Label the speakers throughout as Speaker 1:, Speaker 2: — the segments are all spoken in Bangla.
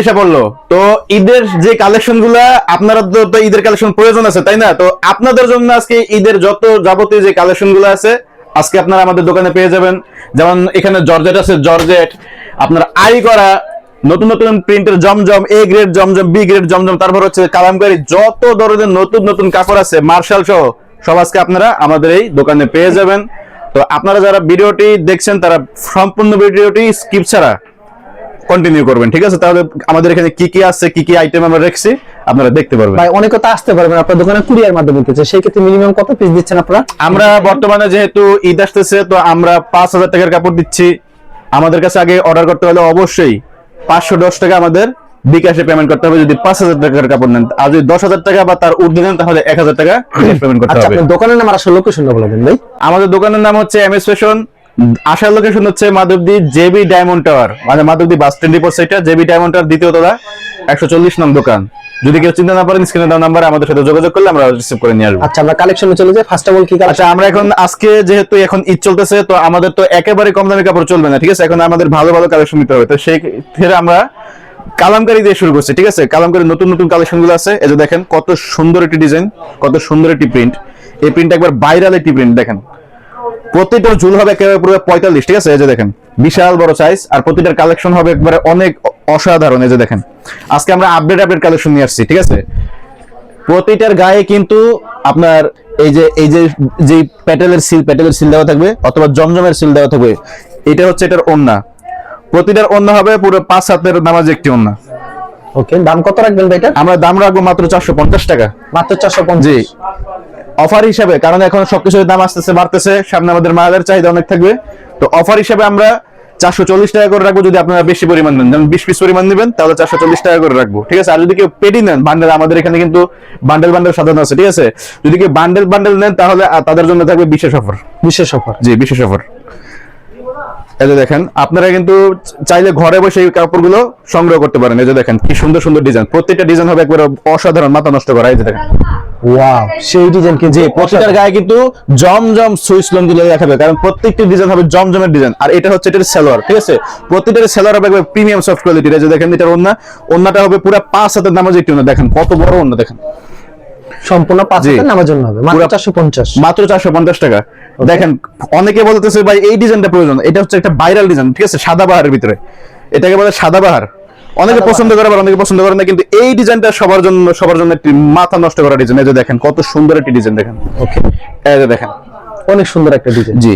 Speaker 1: এসে পড়ল তো ঈদের যে কালেকশনগুলা আপনারা তো ঈদের কালেকশন প্রয়োজন আছে, তাই না? তো আপনাদের জন্য আজকে ঈদের যত যাবতীয় যে কালেকশনগুলো আছে, আজকে আপনারা আমাদের দোকানে পেয়ে যাবেন। যেমন এখানে জর্জেট আছে, জর্জেট। আপনার আই করা, নতুন নতুন প্রিন্টের জমজম এ গ্রেড জমজম বি গ্রেড জমজম, তারপর হচ্ছে কালামকারী, যত ধরনের নতুন নতুন কাপড় আছে মার্শাল সহ, সব আজকে আপনারা আমাদের এই দোকানে পেয়ে যাবেন। তো আপনারা যারা ভিডিওটি দেখছেন, তারা সম্পূর্ণ ভিডিওটি স্কিপ ছাড়া কন্টিনিউ করবেন ঠিক আছে? তাহলে আমাদের এখানে কি কি আছে কি কি আইটেম আমরা রেখেছি আপনারা দেখতে পারবেন।
Speaker 2: ভাই অনেকে তো আসতে পারবেন আপনার দোকানে কুরিয়ার মাধ্যমে চাই সেই ক্ষেত্রে মিনিমাম কত পিস দিচ্ছেন আপনারা?
Speaker 1: আমরা বর্তমানে যেহেতু ঈদ আসতেছে তো আমরা পাঁচ হাজার টাকার কাপড় দিচ্ছি। আমাদের কাছে আগে অর্ডার করতে হলে অবশ্যই পাঁচশো দশ টাকা আমাদের বিকাশে পেমেন্ট করতে হবে। যদি পাঁচ হাজার টাকার কাপড় নেন আর যদি দশ হাজার টাকা বা তার ঊর্ধ্বে নেন তাহলে এক হাজার টাকা পেমেন্ট করতে
Speaker 2: আচ্ছা
Speaker 1: হবে।
Speaker 2: দোকানের নাম আর আসলে লোকেশনটা বলে দেন ভাই।
Speaker 1: আমাদের দোকানের নাম হচ্ছে এম এস ফ্যাশন আসার লোকেশন হচ্ছে মাধবদী জেবি ডায়মন্ড টাওয়ার। মানে মাধবদী বাস স্ট্যান্ড ডিপোর সাইডটা জেবি ডায়মন্ড টাওয়ার দ্বিতীয় তলা একশো চল্লিশ নং দোকান। যদি কেউ চিন্তা না পারেন স্ক্রিনে দেওয়া নাম্বারে আমাদের সাথে যোগাযোগ করলে আমরা রিসিভ করে নিয়ে আসব।
Speaker 2: আচ্ছা আমরা কালেকশনে চলে যাই। ফার্স্ট অফ অল কি
Speaker 1: আচ্ছা আমরা এখন আজকে যেহেতু এখন ঈদ চলতেছে তো আমাদের তো একেবারে কম দামি কাপড় চলবে না ঠিক আছে? এখন আমাদের ভালো ভালো কালেকশন নিতে হবে। তো সেই ক্ষেত্রে আমরা কালামকারি দিয়ে শুরু করছি ঠিক আছে? কালামকারি নতুন নতুন কালেকশনগুলো আছে। এই যে দেখেন কত সুন্দর একটি ডিজাইন কত সুন্দর একটি প্রিন্ট এই প্রিন্ট একবার ভাইরাল একটি প্রিন্ট দেখেন। প্রতিটার ঝুল হবে একেবারে পুরো পঁয়তাল্লিশ ঠিক আছে? এই যে দেখেন বিশাল বড় সাইজ আর প্রতিটার কালেকশন হবে একবারে অনেক অসাধারণ এই যে দেখেন। আজকে আমরা আপডেট আপডেট কালেকশন নিয়ে আসছি ঠিক আছে? প্রতিটার গায়ে কিন্তু আপনার এই যে এই যে যে প্যাটেলের সিল প্যাটেলের সিল দেওয়া থাকবে অথবা জমজমের সিল দেওয়া থাকবে এটা হচ্ছে এটার ওন্না প্রতিটার ওন্না হবে পুরো পাঁচ হাতের নামাজ একটি ওন্না
Speaker 2: ওকে দাম কত রাখবেন ভাই এটা?
Speaker 1: আমরা দাম রাখব মাত্র চারশো পঞ্চাশ টাকা।
Speaker 2: মাত্র চারশো
Speaker 1: জি।
Speaker 2: পঞ্চাশ
Speaker 1: অফার হিসাবে কারণ এখন সবকিছুর দাম আসতেছে বাড়তেছে সামনে আমাদের মালের চাহিদা অনেক থাকবে। তো অফার হিসাবে আমরা চারশো চল্লিশ টাকা করে রাখব যদি আপনারা বেশি পরিমাণ নেন। যেমন বিশ পিস পরিমাণ নেবেন তাহলে চারশো চল্লিশ টাকা করে রাখব। ঠিক আছে? আর যদি কেউ পেটি নেন বান্ডেল আমাদের এখানে কিন্তু বান্ডেল বান্ডেল সাধারণ আছে ঠিক আছে? যদি কেউ বান্ডেল বান্ডেল নেন তাহলে তাদের জন্য থাকবে বিশেষ অফার।
Speaker 2: বিশেষ অফার।
Speaker 1: জি বিশেষ অফার। এই যে দেখেন আপনারা কিন্তু চাইলে ঘরে বসে এই কাপড়গুলো সংগ্রহ করতে পারেন। এই যে দেখেন কি সুন্দর সুন্দর ডিজাইন। প্রত্যেকটা ডিজাইন হবে একবার অসাধারণ মাথা নষ্ট করা। এই যে দেখেন।
Speaker 2: ওয়াও সেই ডিজাইন
Speaker 1: প্রতিটার গায়ে কিন্তু জমজম সুইচগুলো দেখাবে কারণ প্রত্যেকটি ডিজাইন হবে জমজমের ডিজাইন আর এটা হচ্ছে এটার সেলোয়ার ঠিক আছে? প্রত্যেকটার সেলোয়ার হবে একবার প্রিমিয়াম সফট কোয়ালিটির যে দেখেন এটার ওন্না ওন্নাটা হবে পুরো পাঁচ হাতের নামাজ একটি ওন্না দেখেন কত বড় ওন্না দেখেন।
Speaker 2: সম্পূর্ণ পাঁচ হবে মাত্র
Speaker 1: পুরা-
Speaker 2: চারশো পঞ্চাশ।
Speaker 1: মাত্র চারশো পঞ্চাশ টাকা। দেখেন অনেকে বলতেছে ভাই এই ডিজাইনটা প্রয়োজন। এটা হচ্ছে একটা ভাইরাল ডিজাইন ঠিক আছে? সাদা বাহারের ভিতরে। এটাকে বলে সাদা বাহার। অনেকে পছন্দ করে আবার অনেকে পছন্দ করে না কিন্তু এই ডিজাইনটা সবার জন্য সবার জন্য একটি মাথা নষ্ট করা ডিজাইন। এই যে দেখেন কত সুন্দর একটি ডিজাইন দেখেন।
Speaker 2: ওকে
Speaker 1: এই যে দেখেন।
Speaker 2: অনেক সুন্দর একটা ডিজাইন।
Speaker 1: জি।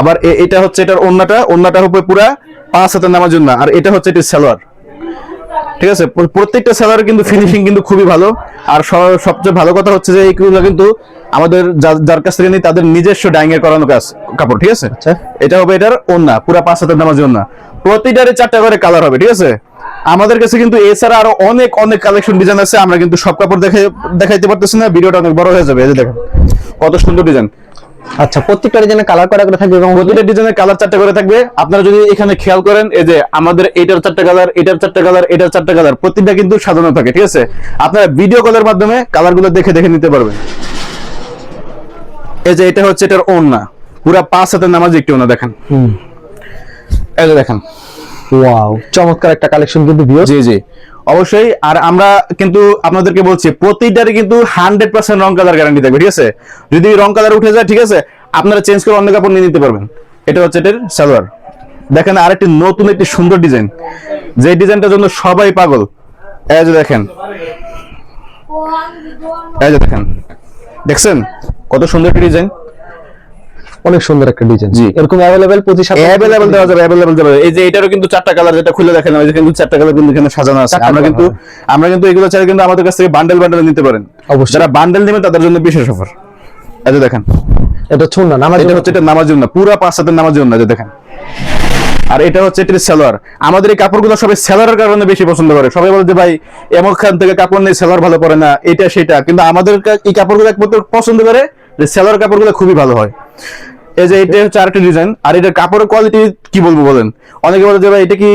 Speaker 1: আবার এটা হচ্ছে এটার ওন্নাটা ওন্নাটা হবে পুরা পাঁচ হাতের নামার জন্য আর এটা হচ্ছে এটির সালোয়ার। ঠিক আছে? প্রত্যেকটা সালোয়ার কিন্তু ফিনিশিং কিন্তু খুবই ভালো। আর সবচেয়ে ভালো কথা হচ্ছে যে এইগুলো কিন্তু আমাদের যার কাছ থেকে নিই তাদের নিজস্ব ডাইং এর করানো কাজ কাপড় ঠিক আছে?
Speaker 2: আচ্ছা।
Speaker 1: এটা হবে এটার ওন্না পুরা পাঁচ হাতের নামার জন্য প্রতিটারে চারটা করে কালার হবে ঠিক আছে? আমাদের কাছে কিন্তু এছাড়া আরও অনেক অনেক কালেকশন ডিজাইন আছে আমরা কিন্তু সব কাপড় দেখে দেখাইতে পারতেছি না ভিডিওটা অনেক বড় হয়ে যাবে এই যে দেখেন কত সুন্দর ডিজাইন
Speaker 2: আচ্ছা প্রত্যেকটা ডিজাইনে কালার করা করে থাকবে এবং
Speaker 1: প্রতিটা ডিজাইনের কালার চারটা করে থাকবে। আপনারা যদি এখানে খেয়াল করেন এই যে আমাদের এটার চারটা কালার এটার চারটা কালার এটার চারটা কালার প্রত্যেকটা কিন্তু সাজানো থাকে ঠিক আছে? আপনারা ভিডিও কলের মাধ্যমে কালারগুলো দেখে দেখে নিতে পারবেন। এই যে এটা হচ্ছে এটার ওন্না পুরা পাঁচ হাতের নামাজ একটি ওনা দেখেন।
Speaker 2: হুম।
Speaker 1: এই দেখেন।
Speaker 2: ওয়াও চমৎকার একটা কালেকশন কিন্তু
Speaker 1: জি জি। অবশ্যই আর আমরা কিন্তু আপনাদেরকে বলছি প্রতিটারই কিন্তু হান্ড্রেড পার্সেন্ট রং কালার গ্যারান্টি থাকবে ঠিক আছে? যদি রং কালার উঠে যায় ঠিক আছে আপনারা চেঞ্জ করে অন্য কাপড় নিয়ে নিতে পারবেন। এটা হচ্ছে এটার সালোয়ার। দেখেন আরেকটি নতুন একটি সুন্দর ডিজাইন। যে ডিজাইনটার জন্য সবাই পাগল এই যে দেখেন। এই যে দেখেন। দেখছেন? কত সুন্দর একটি ডিজাইন।
Speaker 2: অনেক সুন্দর একটা ডিজাইন। এরকম অ্যাভেলেবেল প্রতি সপ্তাহে
Speaker 1: অ্যাভেলেবল দেওয়া যাবে অ্যাভেলেবল দেওয়া এই যে এটারও কিন্তু চারটা কালার যেটা খুলে দেখেন ওই যে কিন্তু চারটা কালার কিন্তু এখানে সাজানো আছে। আমরা কিন্তু আমরা কিন্তু এগুলো চাইলে কিন্তু আমাদের কাছ থেকে বান্ডেল বান্ডেল নিতে পারেন।
Speaker 2: অবশ্যই।
Speaker 1: যারা বান্ডেল নেবেন তাদের জন্য বিশেষ অফার এই যে দেখেন।
Speaker 2: এটা ছুন না নামাজ
Speaker 1: এটা হচ্ছে এটা নামাজ জন্য পুরো পাঁচ হাতের নামাজ জন্য যে দেখেন। আর এটা হচ্ছে এটির সেলোয়ার আমাদের এই কাপড়গুলো সবাই সেলারের কারণে বেশি পছন্দ করে। সবাই বলে যে ভাই এমন খান থেকে কাপড় নেই সেলার ভালো পড়ে না এটা সেটা। কিন্তু আমাদের এই কাপড়গুলো একমাত্র পছন্দ করে যে সেলার কাপড়গুলো খুবই ভালো হয়। এই যে এটা হচ্ছে আরেকটা ডিজাইন আর এটার কাপড়ের কোয়ালিটি কি বলব বলেন? অনেকে বলে যে ভাই এটা কি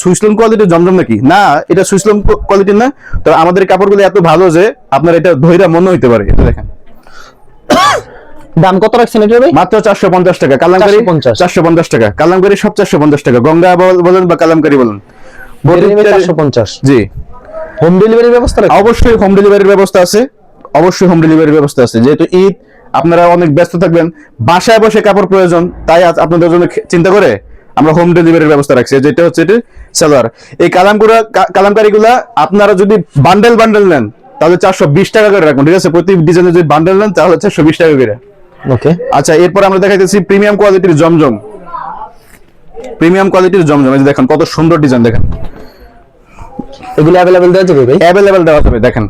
Speaker 1: সুইসলম কোয়ালিটি জমজম নাকি? না এটা সুইসলম কোয়ালিটি না। তো আমাদের কাপড়গুলো এত ভালো যে আপনার এটা ধৈরা মনে হইতে পারে। এটা দেখেন।
Speaker 2: দাম কত রাখছেন এটা ভাই?
Speaker 1: মাত্র চারশো পঞ্চাশ টাকা। কালামকারি
Speaker 2: 450
Speaker 1: চারশো পঞ্চাশ টাকা। কালামকারি সব চারশো পঞ্চাশ টাকা। গঙ্গা বলেন বা কালামকারি বলেন।
Speaker 2: চারশো পঞ্চাশ।
Speaker 1: জি।
Speaker 2: হোম ডেলিভারি ব্যবস্থা?
Speaker 1: অবশ্যই হোম ডেলিভারির ব্যবস্থা আছে। অবশ্যই হোম ডেলিভারির ব্যবস্থা আছে। যেহেতু ঈদ আপনারা অনেক ব্যস্ত থাকবেন। বাসায় বসে কাপড় প্রয়োজন তাই আপনাদের জন্য চিন্তা করে আমরা হোম ডেলিভারির ব্যবস্থা রাখছি। যেটা হচ্ছে এটি সালোয়ার এই কালামগুলা কালামকারীগুলা আপনারা যদি বান্ডেল বান্ডেল নেন তাহলে চারশো বিশ টাকা করে রাখুন ঠিক আছে? প্রতি ডিজাইনে যদি বান্ডেল নেন তাহলে চারশো বিশ টাকা করে।
Speaker 2: ওকে
Speaker 1: আচ্ছা এরপর আমরা দেখাইতেছি প্রিমিয়াম কোয়ালিটির জমজম। প্রিমিয়াম কোয়ালিটির জমজম এই দেখেন কত সুন্দর ডিজাইন দেখেন।
Speaker 2: এগুলো অ্যাভেলেবেল দেওয়া যাবে ভাই?
Speaker 1: অ্যাভেলেবেল দেওয়া যাবে দেখেন।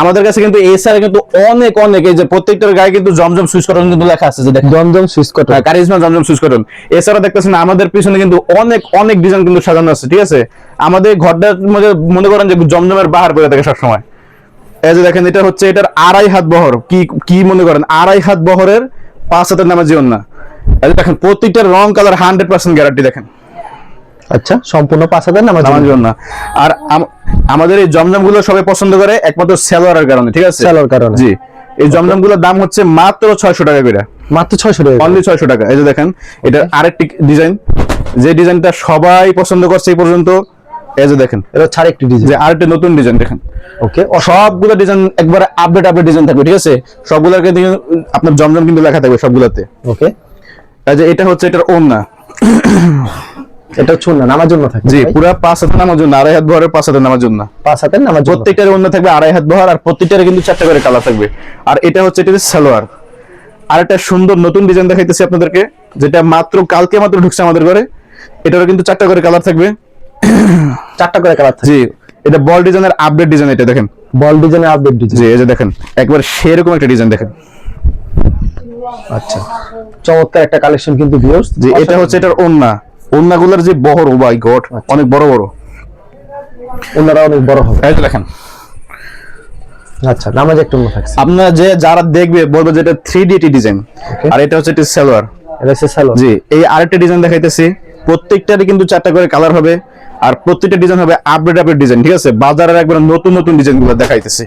Speaker 1: আমাদের কাছে কিন্তু এছাড়া কিন্তু অনেক অনেক এই যে প্রত্যেকটার গায়ে কিন্তু জমজম সুইচ কটন কিন্তু লেখা আছে যে দেখেন।
Speaker 2: দমদম সুইচ কটন
Speaker 1: হ্যাঁ, কারিজমা জমজম সুইচ কটন এছাড়া দেখতেছেন আমাদের পিছনে কিন্তু অনেক অনেক ডিজাইন কিন্তু সাজানো আছে ঠিক আছে? আমাদের ঘরটার মধ্যে মনে করেন যে জমজমের বাহার করে থাকে সবসময়। এই যে দেখেন এটা হচ্ছে এটার আড়াই হাত বহর। কি কি মনে করেন? আড়াই হাত বহরের পাঁচ হাতের নামে জীবন না। দেখেন প্রত্যেকটার রং কালার হান্ড্রেড পার্সেন্ট গ্যারান্টি দেখেন।
Speaker 2: আচ্ছা সম্পূর্ণ পাঁচ হাজার নামাজ
Speaker 1: জন্য। আর আমাদের এই জমজমগুলো সবাই পছন্দ করে একমাত্র সেলোয়ারের কারণে ঠিক আছে?
Speaker 2: সেলোয়ার কারণে।
Speaker 1: জি। এই জমজমগুলোর দাম হচ্ছে মাত্র ছয়শো টাকা করে।
Speaker 2: মাত্র ছয়শো টাকা
Speaker 1: অনলি ছয়শো টাকা। এই যে দেখেন এটা আরেকটি ডিজাইন। যে ডিজাইনটা সবাই পছন্দ করছে এই পর্যন্ত এই যে দেখেন।
Speaker 2: এটা ছাড় একটি ডিজাইন।
Speaker 1: যে আরেকটি নতুন ডিজাইন দেখেন।
Speaker 2: ওকে
Speaker 1: সবগুলো ডিজাইন একবারে আপডেট আপডেট ডিজাইন থাকবে ঠিক আছে? সবগুলোর কিন্তু আপনার জমজম কিন্তু লেখা থাকবে সবগুলোতে।
Speaker 2: ওকে।
Speaker 1: এই যে এটা হচ্ছে এটার ওন্না
Speaker 2: এটা হচ্ছে না নামার জন্য থাকে
Speaker 1: জি? পুরা পাঁচ হাতে নামার জন্য আড়াই হাত ভরের পাঁচ হাতে নামার জন্য
Speaker 2: পাঁচ হাতের নামার জন্য
Speaker 1: প্রত্যেকটার অন্য থাকবে আড়াই হাত বহর আর প্রত্যেকটারে কিন্তু চারটা করে কালার থাকবে। আর এটা হচ্ছে এটা সালোয়ার। আর একটা সুন্দর নতুন ডিজাইন দেখাইতেছি আপনাদেরকে যেটা মাত্র কালকে মাত্র ঢুকছে আমাদের ঘরে। এটারও কিন্তু চারটা করে কালার থাকবে।
Speaker 2: চারটা করে কালার থাকে
Speaker 1: জি এটা বল ডিজাইনের আপডেট ডিজাইন এটা দেখেন।
Speaker 2: বল ডিজাইনের আপডেট ডিজাইন
Speaker 1: জি এই যে দেখেন একবার সেরকম একটা ডিজাইন দেখেন।
Speaker 2: আচ্ছা চমৎকার একটা কালেকশন কিন্তু ভিউয়ার্স
Speaker 1: যে এটা হচ্ছে এটার ওন্না ওন্নাগুলোর যে বহর ও মাই গড অনেক বড় বড়।
Speaker 2: ওনারা অনেক বড় হবে।
Speaker 1: এই দেখেন।
Speaker 2: আচ্ছা নামাজ একটু থাকছে।
Speaker 1: আপনারা যে যারা দেখবে বলবে যে এটা থ্রি ডি ডিজাইন আর এটা হচ্ছে এটা সালোয়ার।
Speaker 2: এটা হচ্ছে সালোয়ার।
Speaker 1: জি এই আরেকটা ডিজাইন দেখাইতেছি। প্রত্যেকটারই কিন্তু চারটা করে কালার হবে। আর প্রত্যেকটা ডিজাইন হবে আপডেট আপডেট ডিজাইন ঠিক আছে? বাজারের একবার নতুন নতুন ডিজাইনগুলো দেখাইতেছি।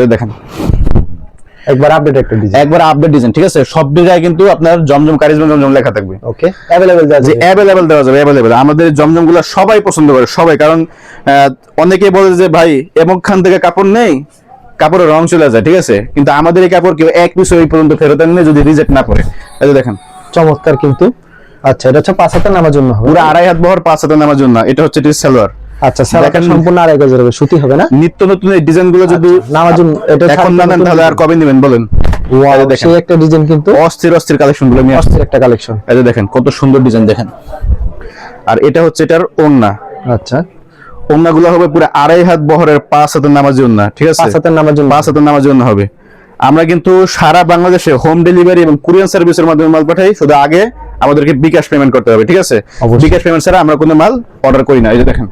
Speaker 1: যে দেখেন।
Speaker 2: একবার আপডেট একটা ডিজাইন
Speaker 1: একবার আপডেট ডিজাইন ঠিক আছে? সব জায়গায় কিন্তু আপনার জমজম কারিজমা জমজম লেখা থাকবে।
Speaker 2: ওকে দেওয়া
Speaker 1: যে অ্যাভেলেবেল দেওয়া যাবে অ্যাভেলেবেল আমাদের জমজমগুলো সবাই পছন্দ করে সবাই। কারণ অনেকেই বলে যে ভাই এমনখান থেকে কাপড় নেই কাপড়ের রং চলে যায় ঠিক আছে? কিন্তু আমাদের এই কাপড় কেউ এক পিস ওই পর্যন্ত ফেরত আনলে যদি রিজেক্ট না পড়ে। এই যে দেখেন।
Speaker 2: চমৎকার কিন্তু। আচ্ছা এটা হচ্ছে পাঁচ হাতের নামার জন্য
Speaker 1: পুরো আড়াই হাত বহর পাঁচ হাতে নামার জন্য। এটা হচ্ছে এটির সালোয়ার।
Speaker 2: আচ্ছা সম্পূর্ণ আড়াই গজ হবে সুতি হবে না?
Speaker 1: নিত্য নতুন এই ডিজাইনগুলো যদি
Speaker 2: নামার জন্য এটা
Speaker 1: এখন না তাহলে আর কবে নেবেন বলেন।
Speaker 2: সেই একটা ডিজাইন কিন্তু
Speaker 1: অস্থির অস্থির কালেকশনগুলো নিয়ে
Speaker 2: অস্থির একটা কালেকশন।
Speaker 1: এই যে দেখেন কত সুন্দর ডিজাইন দেখেন। আর এটা হচ্ছে এটার ওন্না
Speaker 2: আচ্ছা।
Speaker 1: ওন্না গুলো হবে পুরো আড়াই হাত বহরের পাঁচ হাতের নামাজ ওন্না ঠিক আছে?
Speaker 2: পাঁচ হাতের নামার জন্য
Speaker 1: পাঁচ হাতের নামাজ জন্য হবে। আমরা কিন্তু সারা বাংলাদেশে হোম ডেলিভারি এবং কুরিয়ার সার্ভিসের মাধ্যমে মাল পাঠাই শুধু আগে আমাদেরকে বিকাশ পেমেন্ট করতে হবে ঠিক আছে? বিকাশ পেমেন্ট ছাড়া আমরা কোনো মাল অর্ডার করি না। এই যে দেখেন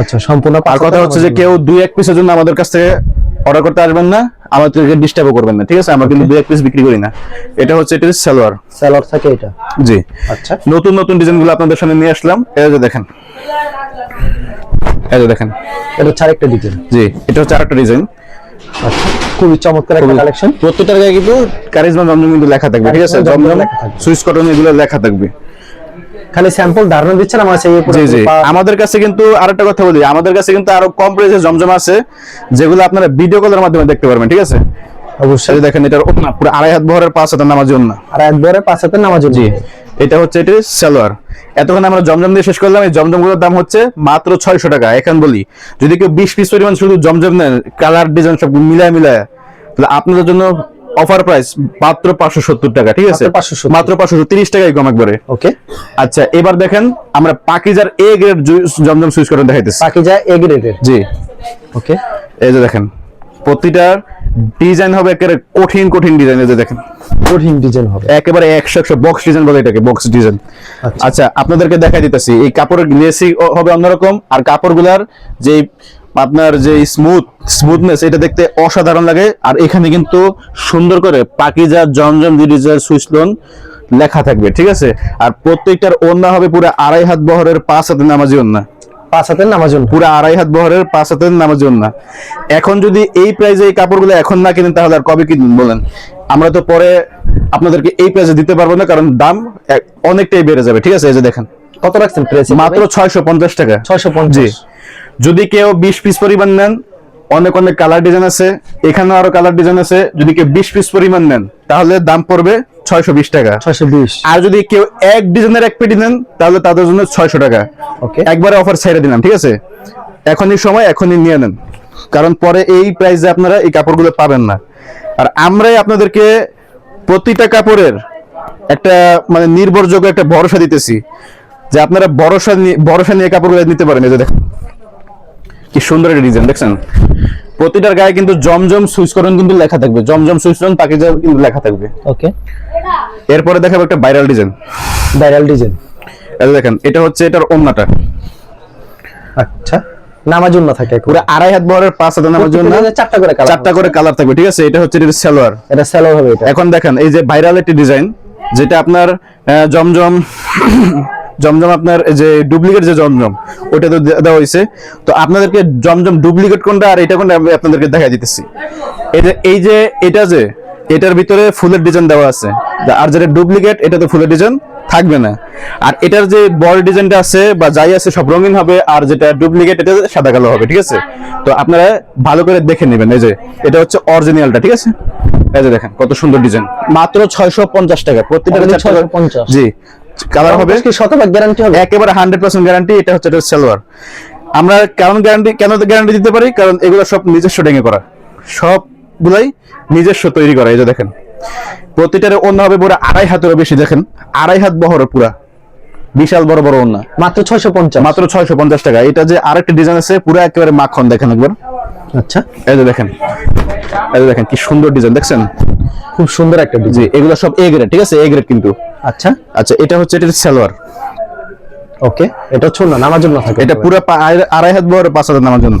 Speaker 2: আচ্ছা সম্পূর্ণ
Speaker 1: আর কথা হচ্ছে যে কেউ দুই এক পিসের জন্য আমাদের কাছ থেকে অর্ডার করতে আসবেন না আমাদেরকে ডিস্টার্বও করবেন না ঠিক আছে? আমরা কিন্তু দুই এক পিস বিক্রি করি না। এটা হচ্ছে এটা সালোয়ার।
Speaker 2: সালোয়ার থাকে এটা?
Speaker 1: জি।
Speaker 2: আচ্ছা।
Speaker 1: নতুন নতুন ডিজাইনগুলো আপনাদের সামনে নিয়ে আসলাম। এই যে দেখেন। এই যে দেখেন।
Speaker 2: এটা হচ্ছে আরেকটা ডিজাইন।
Speaker 1: জি এটা হচ্ছে আরেকটা ডিজাইন।
Speaker 2: আচ্ছা খুবই চমৎকার একটা কালেকশন।
Speaker 1: প্রত্যেকটার গায়ে কিন্তু কারিজমা জমজম কিন্তু লেখা থাকবে ঠিক আছে?
Speaker 2: জমজম
Speaker 1: সুইচ কটন এগুলো লেখা থাকবে।
Speaker 2: খালি স্যাম্পল ধারণা দিচ্ছেন আমার সেই
Speaker 1: জি জি। আমাদের কাছে কিন্তু আরেকটা কথা বলি। আমাদের কাছে কিন্তু আরও কম প্রাইসে জমজম আছে যেগুলো আপনারা ভিডিও কলের মাধ্যমে দেখতে পারবেন ঠিক আছে?
Speaker 2: অবশ্যই।
Speaker 1: দেখেন এটার ওড়না পুরো আড়াই হাত বহরের পাঁচ হাতের নামাজ জন্য
Speaker 2: আর একবারে পাঁচ হাতের নামার জন্য
Speaker 1: জি। এটা হচ্ছে এটি সালোয়ার। এতক্ষণ আমরা জমজম দিয়ে শেষ করলাম। এই জমজমগুলোর দাম হচ্ছে মাত্র ছয়শো টাকা। এখন বলি যদি কেউ বিশ পিস পরিমাণ শুধু জমজম নেন কালার ডিজাইন সব মিলায় মিলায় তাহলে আপনাদের জন্য অফার প্রাইস মাত্র পাঁচশো সত্তর টাকা ঠিক আছে?
Speaker 2: মাত্র 570
Speaker 1: মাত্র পাঁচশো তিরিশ টাকাই কম একবারে।
Speaker 2: ওকে।
Speaker 1: আচ্ছা এবার দেখেন আমরা পাকিজার এ গ্রেড জমজম সুইচ করে দেখাইতেছি।
Speaker 2: পাকিজা এ গ্রেড
Speaker 1: জি।
Speaker 2: ওকে।
Speaker 1: এই যে দেখেন। প্রতিটার ডিজাইন হবে একেবারে কঠিন কঠিন ডিজাইন যে দেখেন।
Speaker 2: কঠিন ডিজাইন হবে।
Speaker 1: একেবারে একশো একশো বক্স ডিজাইন বলে এটাকে বক্স ডিজাইন
Speaker 2: আচ্ছা।
Speaker 1: আচ্ছা আপনাদেরকে দেখাই দিতেছি এই কাপড়ের লেসি হবে অন্যরকম আর কাপড়গুলার যে আপনার যে স্মুথ স্মুথনেস এটা দেখতে অসাধারণ লাগে। আর এখানে কিন্তু সুন্দর করে পাকিজা জমজম ডিজাইন সুইসলোন লেখা থাকবে ঠিক আছে? আর প্রত্যেকটার ওন্না হবে পুরো আড়াই হাত বহরের পাঁচ হাতে নামাজি ওন্না
Speaker 2: পাঁচ হাতের নামার জন্য।
Speaker 1: পুরো আড়াই হাত বহরের পাঁচ হাতের এখন যদি এই প্রাইজে এই কাপড়গুলো এখন না কিনেন তাহলে আর কবে কিনবেন বলেন? আমরা তো পরে আপনাদেরকে এই প্রাইজে দিতে পারব না কারণ দাম অনেকটাই বেড়ে যাবে। ঠিক আছে এই যে দেখেন।
Speaker 2: কত রাখছেন প্রাইস
Speaker 1: মাত্র ছয়শো পঞ্চাশ টাকা।
Speaker 2: ছয়শো
Speaker 1: জি।
Speaker 2: পঞ্চাশ
Speaker 1: যদি কেউ বিশ পিস পরিমাণ নেন অনেক অনেক কালার ডিজাইন আছে। এখানেও আরও কালার ডিজাইন আছে। যদি কেউ বিশ পিস পরিমাণ নেন তাহলে দাম পড়বে ছয়শো বিশ টাকা।
Speaker 2: ছয়শো বিশ।
Speaker 1: আর যদি কেউ এক ডিজাইনের এক পেটি নেন তাহলে তাদের জন্য ছয়শো টাকা।
Speaker 2: ওকে।
Speaker 1: একবারে অফার ছেড়ে দিলাম ঠিক আছে? এখনই সময় এখনই নিয়ে নেন। কারণ পরে এই প্রাইসে আপনারা এই কাপড়গুলো পাবেন না। আর আমরাই আপনাদেরকে প্রতিটা কাপড়ের একটা মানে নির্ভরযোগ্য একটা ভরসা দিতেছি যে আপনারা ভরসা নিয়ে ভরসা নিয়ে কাপড়গুলো নিতে পারেন। এই যে দেখেন কি সুন্দর একটা ডিজাইন দেখছেন? প্রতিটার গায়ে কিন্তু জমজম সুইচকরণ কিন্তু লেখা থাকবে। জমজম সুইচকরণ পাকিজা কিন্তু লেখা থাকবে।
Speaker 2: ওকে।
Speaker 1: এরপরে দেখাবো একটা ভাইরাল ডিজাইন
Speaker 2: ভাইরাল ডিজাইন
Speaker 1: এটা দেখেন এটা হচ্ছে এটার ওন্নাটা।
Speaker 2: আচ্ছা। থাকে
Speaker 1: পুরো আড়াই হাত বহরের পাঁচ হাতে জন্য
Speaker 2: চারটা করে কালার
Speaker 1: চারটা করে কালার থাকবে ঠিক আছে? এটা হচ্ছে সালোয়ার।
Speaker 2: এটা হবে এটা।
Speaker 1: এখন দেখেন এই যে ভাইরাল একটি ডিজাইন যেটা আপনার জমজম জমজম আপনার যে ডুপ্লিকেট যে জমজম ওটা তো দেওয়া হয়েছে তো আপনাদেরকে জমজম ডুপ্লিকেট কোনটা আর এটা কোনটা আমি আপনাদেরকে দেখা দিতেছি। যে এই যে এটা যে এটার ভিতরে ফুলের ডিজাইন দেওয়া আছে। আর যেটা ডুপ্লিকেট এটা তো ফুলের ডিজাইন থাকবে না। আর এটার যে বল ডিজাইনটা আছে বা যাই আছে সব রঙিন হবে আর যেটা ডুপ্লিকেট এটা সাদা কালো হবে ঠিক আছে? তো আপনারা ভালো করে দেখে নেবেন। এই যে এটা হচ্ছে অরিজিনালটা ঠিক আছে? এই যে দেখেন কত সুন্দর ডিজাইন মাত্র ছয়শো পঞ্চাশ টাকা
Speaker 2: 650
Speaker 1: জি। কালার হবে?
Speaker 2: শতভাগ গ্যারান্টি হবে।
Speaker 1: একেবারে হান্ড্রেড পার্সেন্ট গ্যারান্টি এটা হচ্ছে এটা সালোয়ার আমরা কারণ গ্যারান্টি কেন গ্যারান্টি দিতে পারি? কারণ এগুলো সব নিজস্ব ডেঙে করা। সবগুলাই নিজস্ব তৈরি করা এই যে দেখেন। প্রতিটার অন্য হবে পুরো আড়াই হাতেরও বেশি দেখেন। আড়াই হাত বহর পুরা। বিশাল বড় বড় ওন্না
Speaker 2: মাত্র ছয়শো পঞ্চাশ।
Speaker 1: মাত্র ছয়শো পঞ্চাশ টাকা। এটা যে আরেকটা ডিজাইন আছে পুরো একেবারে মাখন দেখেন একবার।
Speaker 2: আচ্ছা।
Speaker 1: এই যে দেখেন। এই দেখেন কি সুন্দর ডিজাইন দেখছেন?
Speaker 2: খুব সুন্দর একটা ডিজাইন
Speaker 1: এগুলো সব এ গ্রেড ঠিক আছে? এ গ্রেড কিন্তু।
Speaker 2: আচ্ছা।
Speaker 1: আচ্ছা এটা হচ্ছে এটা সালোয়ার।
Speaker 2: ওকে এটা ছোট না নামার জন্য থাকে।
Speaker 1: এটা পুরো আড়াই- হাত বড় পাঁচ হাজার নামার জন্য।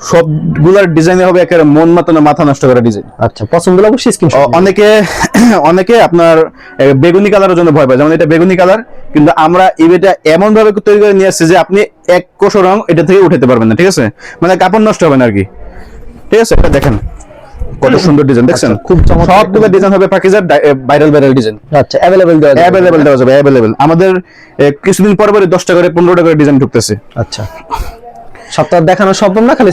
Speaker 1: সবগুলার ডিজাইনে হবে একেবারে মন মাতানো মাথা নষ্ট করা ডিজাইন
Speaker 2: আচ্ছা পছন্দ হলে অবশ্যই স্ক্রিনশট
Speaker 1: অনেকে অনেকে আপনার বেগুনি কালারের জন্য ভয় পায়। যেমন এটা বেগুনি কালার কিন্তু আমরা ইবেটা এমন ভাবে তৈরি করে নিয়ে আসছি যে আপনি এক কোষ রং এটা থেকে উঠাতে পারবেন না ঠিক আছে? মানে কাপড় নষ্ট হবে না আর কি। ঠিক আছে এটা দেখেন কত সুন্দর ডিজাইন দেখছেন?
Speaker 2: আচ্ছা, খুব চমৎকার
Speaker 1: সবগুলো ডিজাইন হবে পাকিজার ভাইরাল ভাইরাল ডিজাইন
Speaker 2: আচ্ছা অ্যাভেলেবল দেওয়া যাবে।
Speaker 1: অ্যাভেলেবেল দেওয়া যাবে অ্যাভেলেবেল আমাদের কিছুদিন পরে পরে দশটা করে পনেরোটা করে ডিজাইন ঢুকতেছে।
Speaker 2: আচ্ছা। সপ্তাহ দেখানো সম্ভব না খালি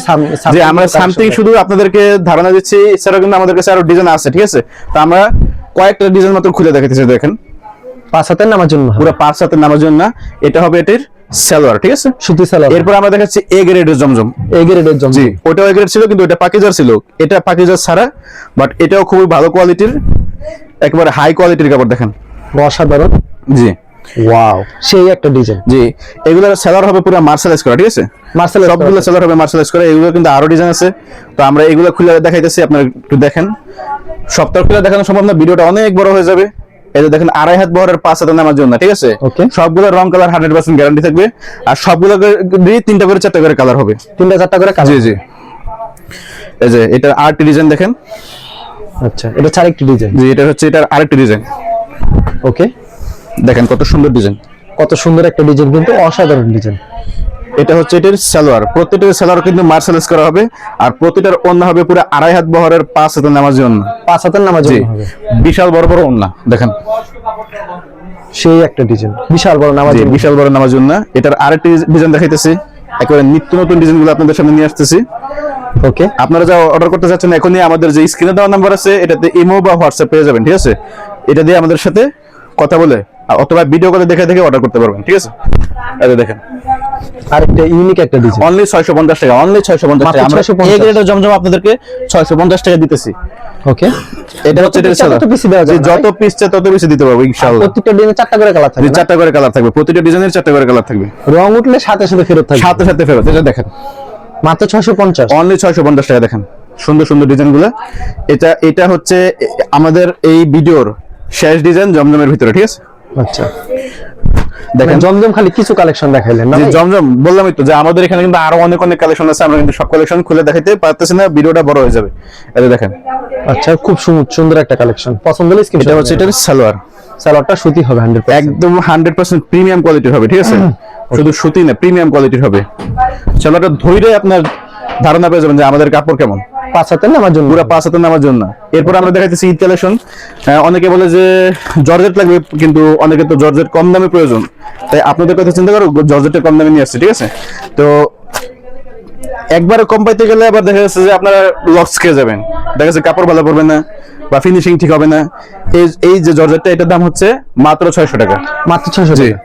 Speaker 1: যে আমরা সামথিং শুধু আপনাদেরকে ধারণা দিচ্ছি এছাড়াও কিন্তু আমাদের কাছে আরও ডিজাইন আছে ঠিক আছে? তো আমরা কয়েকটা ডিজাইন মাত্র খুলে দেখাতেছি দেখেন।
Speaker 2: পাঁচ হাতের নামার জন্য
Speaker 1: পুরো পাঁচ হাতে নামার জন্য এটা হবে এটির সালোয়ার ঠিক আছে?
Speaker 2: সুতি সালোয়ার।
Speaker 1: এরপর আমরা দেখাচ্ছি এ গ্রেডের জমজম।
Speaker 2: এই গ্রেডের
Speaker 1: জি ওটাও এ গ্রেড ছিল কিন্তু পাকিজার ছিল। এটা পাকিজার ছাড়া বাট এটাও খুবই ভালো কোয়ালিটির একেবারে হাই কোয়ালিটির কাপড় দেখেন।
Speaker 2: অসাধারণ।
Speaker 1: জি।
Speaker 2: ওয়াও সেই একটা ডিজাইন
Speaker 1: জি এগুলোর সেলার হবে পুরো মার্শালাইজ করা ঠিক আছে?
Speaker 2: মার্শাল
Speaker 1: সবগুলো সেলার হবে মার্শালাইজ করা এগুলো কিন্তু আরও ডিজাইন আছে। তো আমরা এগুলো খুলে দেখাইতেছি আপনারা একটু দেখেন। সপ্তাহ খুলে দেখানো সম্ভব না ভিডিওটা অনেক বড় হয়ে যাবে। এই যে দেখেন আড়াই হাত বহরের পাঁচ হাতে নামার জন্য ঠিক আছে. সবগুলো রং কালার হান্ড্রেড পার্সেন্ট গ্যারান্টি থাকবে। আর সবগুলো দিয়ে তিনটা করে চারটা করে কালার হবে।
Speaker 2: তিনটা চারটা করে
Speaker 1: জি
Speaker 2: কালার
Speaker 1: জি। এই যে এটার আরেকটি ডিজাইন দেখেন।
Speaker 2: আচ্ছা এটা চার একটি ডিজাইন
Speaker 1: জি এটা হচ্ছে এটার আরেকটি ডিজাইন
Speaker 2: ওকে
Speaker 1: দেখেন কত সুন্দর ডিজাইন
Speaker 2: কত সুন্দর একটা ডিজাইন কিন্তু অসাধারণ ডিজাইন
Speaker 1: এটা হচ্ছে এটার সালোয়ার। প্রত্যেকটার সালোয়ার কিন্তু মার্শালাইজ করা হবে। আর প্রতিটার অন্য হবে পুরো আড়াই হাত বহরের পাঁচ হাতে নামার জন্য
Speaker 2: পাঁচ হাতের নামার
Speaker 1: জি।
Speaker 2: জন্য
Speaker 1: বিশাল বড় বড় ওন্না দেখেন।
Speaker 2: সেই একটা ডিজাইন বিশাল বড় নামার
Speaker 1: জি
Speaker 2: জন্য
Speaker 1: বিশাল বড় নামার জন্য এটার আরেকটি ডিজাইন দেখাইতেছি। একেবারে নিত্য নতুন ডিজাইনগুলো আপনাদের সামনে নিয়ে আসতেছি।
Speaker 2: ওকে
Speaker 1: আপনারা যা অর্ডার করতে চাচ্ছেন এখনই আমাদের যে স্ক্রিনে দেওয়া নাম্বার আছে এটাতে ইমো বা হোয়াটসঅ্যাপ পেয়ে যাবেন ঠিক আছে? এটা দিয়ে আমাদের সাথে কথা বলে অথবা ভিডিও কলে দেখে দেখে অর্ডার করতে পারবেন ঠিক আছে? এই যে দেখেন
Speaker 2: আরেকটা ইউনিক একটা ডিজাইন
Speaker 1: অনলি ছয়শো পঞ্চাশ টাকা অনলি ছয়শো পঞ্চাশ
Speaker 2: মাত্র
Speaker 1: টাকা। আমরা এই গ্রেডের জমজম আপনাদেরকে ছয়শো পঞ্চাশ টাকা দিতেছি।
Speaker 2: ওকে
Speaker 1: এটা হচ্ছে এটার
Speaker 2: পিস চাই
Speaker 1: seller।
Speaker 2: তত পিসই দেওয়া যাবে
Speaker 1: যত পিস চাই তত বেশি দিতে পারব ইনশাআল্লাহ।
Speaker 2: প্রত্যেকটা ডিজাইনে চারটা করে কালার থাকবে
Speaker 1: চারটা করে কালার থাকবে। প্রতিটা ডিজাইনের চারটা করে কালার থাকবে।
Speaker 2: রং উঠলে সাথে সাথে ফেরত থাকবে।
Speaker 1: সাথে সাথে ফেরত এটা দেখেন।
Speaker 2: মাত্র ছয়শো পঞ্চাশ।
Speaker 1: অনলি ছয়শো পঞ্চাশ টাকা দেখেন। সুন্দর সুন্দর ডিজাইনগুলো এটা এটা হচ্ছে আমাদের এই ভিডিওর শেষ ডিজাইন জমজমের ভিতরে ঠিক আছে?
Speaker 2: আচ্ছা।
Speaker 1: দেখেন।
Speaker 2: মানে জমজম খালি কিছু কালেকশন দেখাইলেন না
Speaker 1: জমজম বললামই তো যে আমাদের এখানে কিন্তু আরও অনেক অনেক কালেকশন আছে আমরা কিন্তু সব কালেকশন খুলে দেখাইতে পারতেছি না ভিডিওটা বড় হয়ে যাবে। এটা দেখেন।
Speaker 2: আচ্ছা খুব সুন্দর সুন্দর একটা কালেকশন পছন্দ হলে
Speaker 1: এটা হচ্ছে এটার সালোয়ার।
Speaker 2: সালোয়ারটা সুতি হবে হান্ড্রেড
Speaker 1: একদম হান্ড্রেড পার্সেন্ট প্রিমিয়াম কোয়ালিটির হবে ঠিক আছে? শুধু সুতি না প্রিমিয়াম কোয়ালিটির হবে। সালোয়ারটা ধৈরে আপনার ধারণা পেয়ে যাবেন যে আমাদের কাপড় কেমন।
Speaker 2: পাঁচ হাতের নামার জন্য।
Speaker 1: পুরো পাঁচ হাতে নামার জন্য। এরপর আমরা দেখাইতেছি ঈদ কালেকশন। অনেকে বলে যে জর্জেট লাগবে কিন্তু অনেকে তো জর্জেট কম দামে প্রয়োজন। তাই আপনাদের কথা চিন্তা করো জর্জেটের কম দামে নিয়ে আসছে ঠিক আছে? তো একবারে কম পাইতে গেলে আবার দেখা যাচ্ছে যে আপনারা লস খেয়ে যাবেন। দেখা যাচ্ছে কাপড় ভালো পড়বে না বা ফিনিশিং ঠিক হবে না। এই এই যে জর্জেটটা এটার দাম হচ্ছে মাত্র ছয়শো টাকা।
Speaker 2: মাত্র ছয়শো টাকা।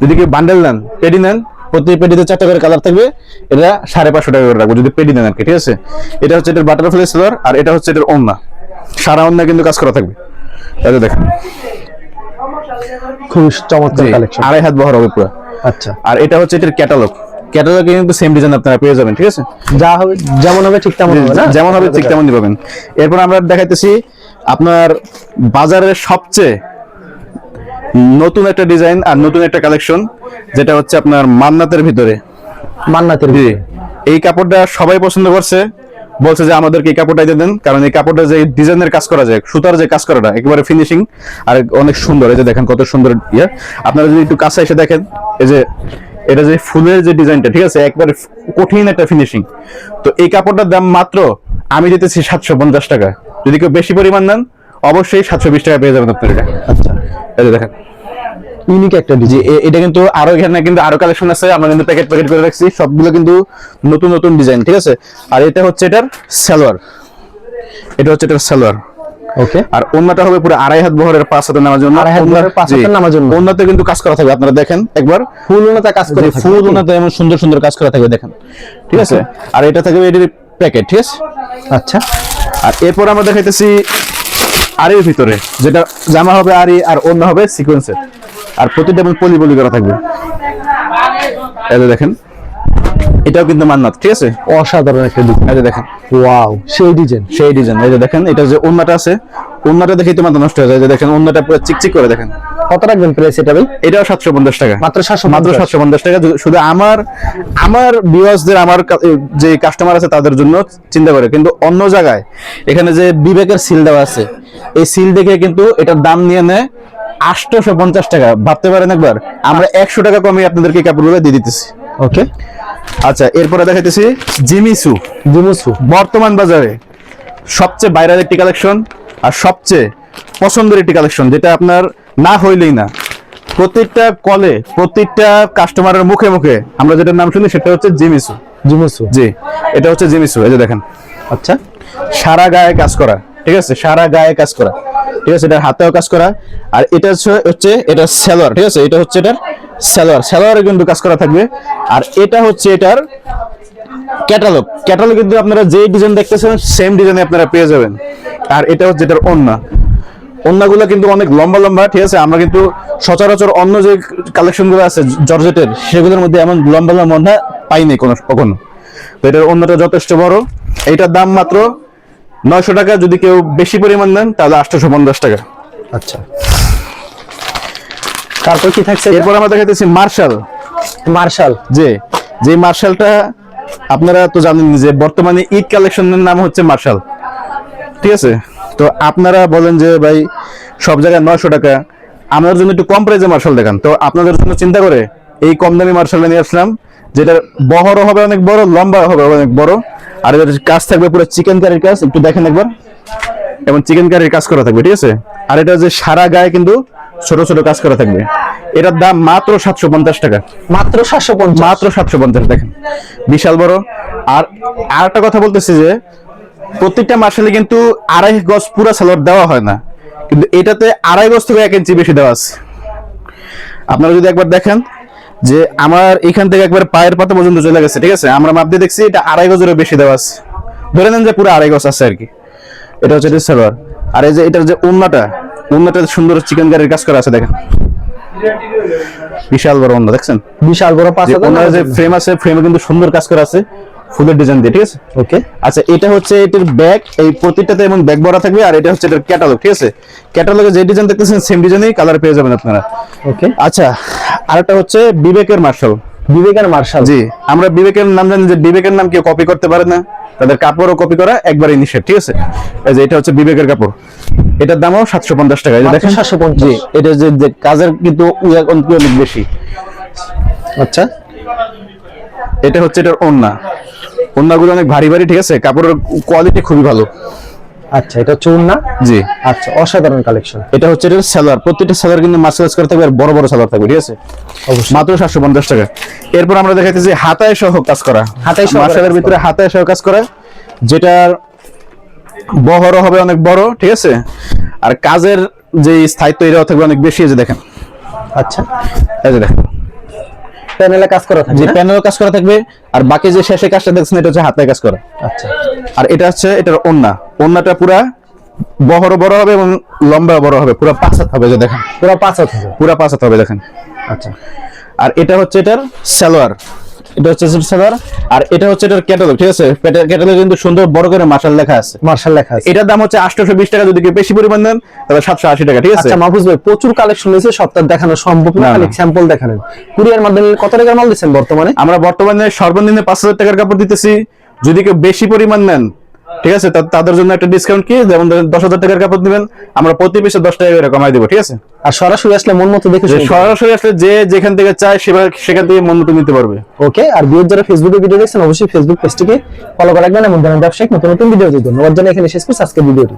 Speaker 1: যদি কি বান্ডেল নেন পেডি নেন প্রতি পেডিতে চারটা করে কালার থাকবে এটা সাড়ে পাঁচশো টাকা করে রাখব যদি পেডি নেন আর কি ঠিক আছে? এটা হচ্ছে এটার বাটারফ্লাই সেলার আর এটা হচ্ছে এটার ওন্না সারা ওন্না কিন্তু কাজ করা থাকবে। এটা দেখেন।
Speaker 2: খুব চমৎকার কালেকশন
Speaker 1: আড়াই হাত বহর হবে পুরো।
Speaker 2: আচ্ছা।
Speaker 1: আর এটা হচ্ছে এটার ক্যাটালগ ক্যাটালগে কিন্তু সেম ডিজাইন আপনারা পেয়ে যাবেন ঠিক আছে?
Speaker 2: যা হবে যেমন হবে ঠিক তেমন হবে না?
Speaker 1: যেমন হবে ঠিক তেমনই পাবেন। এরপর আমরা দেখাইতেছি আপনার বাজারের সবচেয়ে নতুন একটা ডিজাইন আর নতুন একটা কালেকশন যেটা হচ্ছে আপনার মান্নাতের ভিতরে।
Speaker 2: মান্নাতের
Speaker 1: জি। এই কাপড়টা সবাই পছন্দ করছে। বলছে যে আমাদেরকে এই কাপড়টা দিয়ে দেন কারণ এই কাপড়টা যে ডিজাইনের কাজ করা যায় সুতার যে কাজ করাটা একেবারে ফিনিশিং আর অনেক সুন্দর। এই যে দেখেন কত সুন্দর ইয়ে। আপনারা যদি একটু কাছে এসে দেখেন এই যে এটা যে ফুলের যে ডিজাইনটা ঠিক আছে? একবারে কঠিন একটা ফিনিশিং তো এই কাপড়টার দাম মাত্র আমি দিতেছি সাতশো পঞ্চাশ টাকা। যদি কেউ বেশি পরিমাণ নেন অবশ্যই সাতশো বিশ টাকা পেয়ে যাবেন আপনার। এটা
Speaker 2: আচ্ছা।
Speaker 1: এই দেখেন।
Speaker 2: ইউনিক একটা
Speaker 1: জি
Speaker 2: ডিজাইন
Speaker 1: এটা কিন্তু আরও এখানে কিন্তু আরও কালেকশন আছে আমরা কিন্তু প্যাকেট প্যাকেট করে রাখছি। সবগুলো কিন্তু নতুন নতুন ডিজাইন ঠিক আছে? আর এটা হচ্ছে এটার সালোয়ার। এটা হচ্ছে এটার সালোয়ার।
Speaker 2: ওকে।
Speaker 1: আর অন্যটা হবে পুরো আড়াই হাত বহরের পাঁচ হাতে নামার জন্য।
Speaker 2: আড়াই হাত বহরের পাঁচ হাতে নামার জন্য।
Speaker 1: ওড়নাতে কিন্তু কাজ করা থাকবে আপনারা দেখেন একবার।
Speaker 2: ফুল কাজ করে
Speaker 1: ফুল? এমন সুন্দর সুন্দর কাজ করা থাকবে দেখেন। ঠিক আছে? আর এটা থাকবে এটির প্যাকেট ঠিক আছে?
Speaker 2: আচ্ছা।
Speaker 1: আর এরপর আমরা দেখাইতেছি আরির ভিতরে যেটা জামা হবে আরি আর অন্য হবে সিকোয়েন্সের আর প্রতিটা পলি পলি করা থাকবে। এটা দেখেন এটাও কিন্তু মান্নাত ঠিক আছে?
Speaker 2: অসাধারণ একটা ডিজাইন
Speaker 1: এই যে দেখেন।
Speaker 2: ওয়াও সেই ডিজাইন
Speaker 1: সেই ডিজাইন এই যে দেখেন এটা যে ওন্নাটা আছে ওন্নাটা দেখেই তো মাথা নষ্ট হয়ে যায়। যে দেখেন ওন্নাটা পুরো চিকচিক করে দেখেন।
Speaker 2: কত রাখবেন প্রাইস এটা ভাই?
Speaker 1: এটাও সাতশো পঞ্চাশ টাকা।
Speaker 2: মাত্র সাতশো
Speaker 1: মাত্র সাতশো পঞ্চাশ টাকা। শুধু আমার আমার ভিউয়ার্সদের আমার যে কাস্টমার আছে তাদের জন্য চিন্তা করে। কিন্তু অন্য জায়গায় এখানে যে বিবেকের সিল দেওয়া আছে এই সিল দেখে কিন্তু এটার দাম নিয়ে নেয় আটশোশো পঞ্চাশ টাকা। ভাবতে পারেন একবার আমরা একশো টাকা কমে আপনাদেরকে কাপড়গুলো দিয়ে দিতেছি।
Speaker 2: ওকে।
Speaker 1: আচ্ছা এরপরে দেখাইতেছি জিমিসু।
Speaker 2: জিমুসু।
Speaker 1: বর্তমান বাজারে সবচেয়ে বাইরের একটি কালেকশন আর সবচেয়ে পছন্দের একটি কালেকশন যেটা আপনার না হইলেই না। প্রত্যেকটা কলে প্রত্যেকটা কাস্টমারের মুখে মুখে আমরা যেটার নাম শুনি সেটা হচ্ছে জিমিসু।
Speaker 2: জিমুসু।
Speaker 1: জি এটা হচ্ছে জিমিসু এই যে দেখেন।
Speaker 2: আচ্ছা।
Speaker 1: সারা গায়ে কাজ করা ঠিক আছে? সারা গায়ে কাজ করা ঠিক আছে? এটা হাতেও কাজ করা আর এটা হচ্ছে- হচ্ছে এটা সালোয়ার ঠিক আছে? এটা হচ্ছে এটার সালোয়ার সালোয়ারে কিন্তু কাজ করা থাকবে। আর এটা হচ্ছে এটার ক্যাটালগ ক্যাটালগ কিন্তু আপনারা যে ডিজাইন দেখতেছেন সেম ডিজাইনে আপনারা পেয়ে যাবেন। আর এটা হচ্ছে এটার ওন্না ওন্নাগুলো কিন্তু অনেক লম্বা লম্বা ঠিক আছে? আমরা কিন্তু সচরাচর অন্য যে কালেকশনগুলো আছে জর্জেটের সেগুলোর মধ্যে এমন লম্বা লম্বা ওন্না পাইনি কোনো কখনো। তো এটার অন্যটা যথেষ্ট বড়। এইটার দাম মাত্র নয়শো টাকা। যদি কেউ বেশি পরিমাণ নেন তাহলে আটশোশো পঞ্চাশ টাকা।
Speaker 2: আচ্ছা। তারপর কি থাকছে?
Speaker 1: এরপর আমরা দেখাইতেছি মার্শাল
Speaker 2: মার্শাল
Speaker 1: যে যে মার্শালটা আপনারা তো জানেন যে বর্তমানে ঈদ কালেকশনের নাম হচ্ছে মার্শাল ঠিক আছে? তো আপনারা বলেন যে ভাই সব জায়গায় নয়শো টাকা। আমাদের জন্য একটু কম প্রাইসে মার্শাল দেখান। তো আপনাদের জন্য চিন্তা করে এই কম দামি মার্শালটা নিয়ে আসলাম যেটার বহরও হবে অনেক বড় লম্বা হবে অনেক বড় আর এটার কাজ থাকবে পুরো চিকেন কারির কাজ। একটু দেখেন একবার। এবং চিকেন কারির কাজ করা থাকবে ঠিক আছে? আর এটা যে সারা গায়ে কিন্তু ছোট ছোট কাজ করা থাকবে। এটার দাম মাত্র সাতশো পঞ্চাশ টাকা।
Speaker 2: মাত্র সাতশো
Speaker 1: মাত্র সাতশো পঞ্চাশ দেখেন। বিশাল বড়। আর আর একটা কথা বলতেছি যে প্রত্যেকটা মার্শালে কিন্তু আড়াই গজ পুরা সালোয়ার দেওয়া হয় না। কিন্তু এটাতে আড়াই গজ থেকে এক ইঞ্চি বেশি দেওয়া আছে। আপনারা যদি একবার দেখেন যে আমার এখান থেকে একবার পায়ের পাতা পর্যন্ত চলে গেছে ঠিক আছে? আমরা মাপ দিয়ে দেখছি এটা আড়াই গজেরও বেশি দেওয়া আছে। ধরে নেন যে পুরো আড়াই গজ আছে আর কি। এটা হচ্ছে এটার সালোয়ার আর এই যে এটার যে উন্নাটা উন্নাটা সুন্দর চিকেন কারির কাজ করা আছে দেখেন। বিশাল বড় উন্না দেখছেন?
Speaker 2: বিশাল বড় পাঁচ
Speaker 1: যে ফ্রেম আছে ফ্রেমে কিন্তু সুন্দর কাজ করা আছে। ফুলের ডিজাইন দিয়ে ঠিক আছে?
Speaker 2: ওকে
Speaker 1: আচ্ছা এটা হচ্ছে এটার ব্যাগ এই প্রতিটাতে এমন ব্যাগ ভরা থাকবে আর এটা হচ্ছে এটার ক্যাটালগ ঠিক আছে? ক্যাটালগে যে ডিজাইন দেখতেছেন সেম ডিজাইনেই কালার পেয়ে যাবেন আপনারা।
Speaker 2: ওকে
Speaker 1: আচ্ছা আরেকটা হচ্ছে বিবেকের মার্শাল
Speaker 2: বিবেকের মার্শাল
Speaker 1: জি আমরা বিবেকের নাম জানি যে বিবেকের নাম কেউ কপি করতে পারে না তাদের কাপড়ও কপি করা একবারই নিষেধ ঠিক আছে? এই যে এটা হচ্ছে বিবেকের কাপড়। এটার দামও সাতশো পঞ্চাশ টাকা দেখেন?
Speaker 2: 750
Speaker 1: জি এটা যে কাজের কিন্তু অনেক বেশি।
Speaker 2: আচ্ছা।
Speaker 1: এটা হচ্ছে এটার ওন্না ওন্নাগুলো অনেক ভারী ভারী ঠিক আছে? কাপড়ের কোয়ালিটি খুবই ভালো।
Speaker 2: আচ্ছা এটা হচ্ছে উন্না
Speaker 1: জি।
Speaker 2: আচ্ছা অসাধারণ কালেকশন
Speaker 1: এটা হচ্ছে এটা সেলার প্রত্যেকটা সেলার কিন্তু মার্সেলাইজ করে থাকবে আর বড় বড় সেলার থাকবে ঠিক আছে? মাত্র সাতশো পঞ্চাশ টাকা। এরপর আমরা দেখাইতেছি হাতায় সহ কাজ করা।
Speaker 2: হাতায় সহ
Speaker 1: মার্শালের ভিতরে হাতায় সহ কাজ করা যেটার বহর হবে অনেক বড় ঠিক আছে? আর কাজের যে স্থায়িত্ব এটাও থাকবে অনেক বেশি এই যে দেখেন।
Speaker 2: আচ্ছা।
Speaker 1: এই যে দেখেন।
Speaker 2: প্যানেলে কাজ করা থাকে
Speaker 1: যে প্যানেলে কাজ করা থাকবে আর বাকি যে শেষে কাজটা দেখছেন এটা হচ্ছে হাতে কাজ করা।
Speaker 2: আচ্ছা।
Speaker 1: আর এটা হচ্ছে এটার ওন্না ওন্নাটা পুরা বহর বড় হবে এবং লম্বা বড় হবে পুরো পাঁচ হাত হবে যে দেখেন।
Speaker 2: পুরো পাঁচ হাত হবে।
Speaker 1: পুরো পাঁচ হাত হবে দেখেন।
Speaker 2: আচ্ছা।
Speaker 1: আর এটা হচ্ছে এটার সালোয়ার। এটা হচ্ছে আর এটা হচ্ছে এটার ক্যাটালগ ঠিক আছে? ক্যাটালগ কিন্তু সুন্দর বড় করে মার্শাল লেখা আছে।
Speaker 2: মার্শাল লেখা আছে।
Speaker 1: এটার দাম হচ্ছে আটশোশো বিশ টাকা যদি কেউ বেশি পরিমাণ নেন তাহলে সাতশো আশি টাকা ঠিক আছে?
Speaker 2: আচ্ছা মাহফুজ ভাই প্রচুর কালেকশন হয়েছে সপ্তাহ দেখানো সম্ভব না খালি স্যাম্পল দেখালেন কুরিয়ার মাধ্যমে কত টাকার মাল দিচ্ছেন বর্তমানে?
Speaker 1: আমরা বর্তমানে সর্বনিম্ন পাঁচ হাজার টাকার কাপড় দিতেছি। যদি কেউ বেশি পরিমাণ নেন ঠিক আছে? তাদের জন্য একটা ডিসকাউন্ট কি? যেমন দশ হাজার টাকার কাপড় দিবেন আমরা প্রতি পিসে দশ টাকা করে কমাই দেবো ঠিক আছে?
Speaker 2: আর সরাসরি আসলে মন মতো দেখে
Speaker 1: সরাসরি আসলে যে যেখান থেকে চায় সেবার সেখান থেকে মন মতো নিতে পারবে।
Speaker 2: ওকে আর বিয়ের যারা ফেসবুকে ভিডিও দেখছেন অবশ্যই ফেসবুক পেজটিকে ফলো করে রাখবেন এবং জানান ব্যবসায়িক নতুন নতুন ভিডিও দিতে ধন্যবাদ জানিয়ে এখানে শেষ করছি আজকের ভিডিওটি